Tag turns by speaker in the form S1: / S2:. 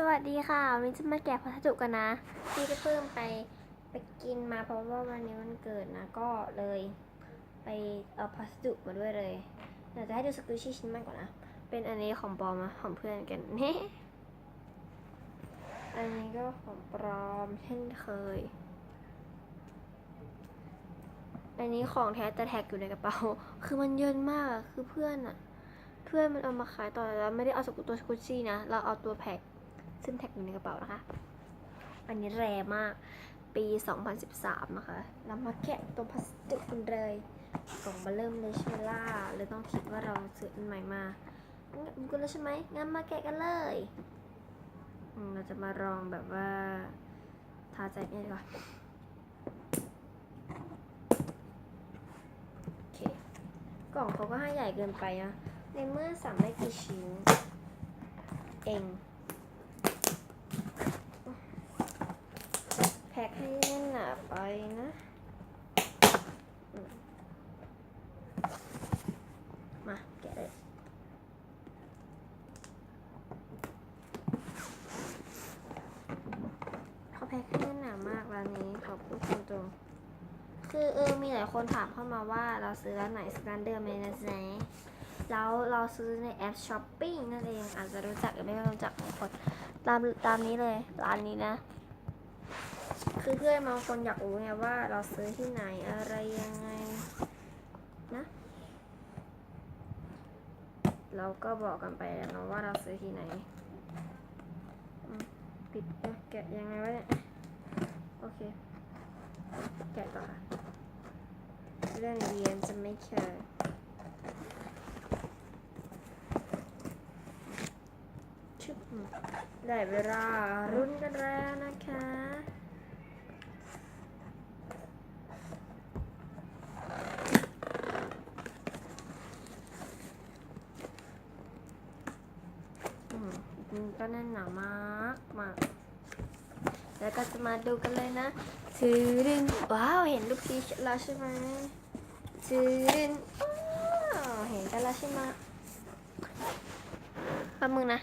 S1: สวัสดีค่ะ วันนี้จะมาแกะพัสดุกันนะ พี่ก็เพิ่มไปไปกินมาเพราะว่าวันนี้วันเกิดนะก็เลยไปเอาพัสดุมาด้วยเลยเดี๋ยวจะให้ดูสกูชี่ชิ้นมากก่อนนะ เป็นอันนี้ของปลอมนะของเพื่อนกันเน่อันนี้ก็ของปลอมเช่นเคย อันนี้ของแท้แต่แท็กอยู่ในกระเป๋า คือมันเยินมากคือเพื่อนอะเพื่อนมันเอามาขายต่อแล้วไม่ได้เอาสกุตัวสกุชี่นะ เราเอาตัวแพ็ค ซึ่งแท็กอยู่ในกระเป๋านะคะ อันนี้แรงมาก ปี 2013 นะคะ เรามาแกะตัวพลาสติกกันเลยกล่องมาเริ่มเลยใช่ไหมล่ะเลยต้องคิดว่าเราซื้ออันใหม่มามึงกันแล้วใช่ไหมงั้นมาแกะกันเลย เราจะมาลองแบบว่าทาใจเนี่ดีกว่าโอเค กล่องเขาก็ให้ใหญ่เกินไปนะ ในเมื่อสั่งได้กี่ชิ้น เอง แพ็คให้แน่นหนาไปนะมาแกะเลยเขาแพ็คให้แน่นหนามากร้านนี้ขอบคุณคุณตรงคือเออมีหลายคนถามเข้ามาว่าเราซื้อร้านไหนซื้อร้านเดิมไหมนะจ๊ะแล้วเราซื้อในแอปช้อปปิ้งนั่นเองอาจจะรู้จักหรือไม่รู้จักบางคนตามตามนี้เลยร้านนี้นะ คือเพื่อนบางคนอยากรู้ไงว่าเราซื้อที่ไหนอะไรยังไงนะ เราก็บอกกันไปแล้วนะว่าเราซื้อที่ไหนปิดเอ๊ะแกะยังไงวะเนี่ยโอเค แกะต่อเรื่องเรียนจะไม่แคร์ชึบอืมได้เวลารุ่นกันแล้วนะคะ อื มันก็แน่นหนามากมาก แล้วก็จะมาดูกันเลยนะซื้อดึงว้าว เห็นลูกพีชแล้วใช่ไหมซื้อดึงว้เห็นกันแล้วใช่ไหมแป๊บมึงนะ